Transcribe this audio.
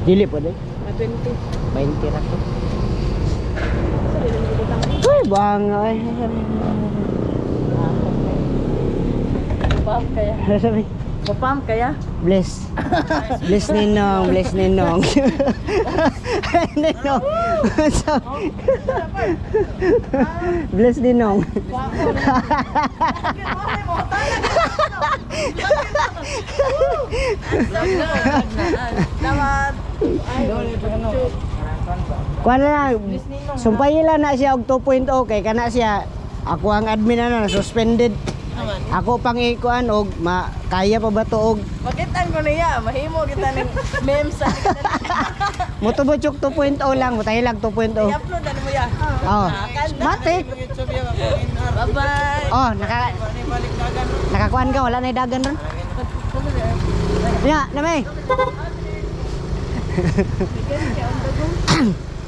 Dili po din. Ah, 20. 20 ra ko. Sabi lang ko butang. Ay, bang ay. Pump kaya. Sabi, Pump kaya? bless. Bless ninong, bless ninong. ninong. So, bless ninong. Naman. Kuha na lang. Sumpayin lang na siya og 2.0 kay kana siya ako ang admin na suspended. Ako pang ikuan og ma kaya pa ba to og Makitan ko niya. Mahimo kita ng memes sa. motobochok 2.0 lang, mutahi lang 2.0. I-upload na mo ya. Oh. Matik. Bye-bye. Oh, naka nakakuan ka wala na dagan ron. Ya, namay.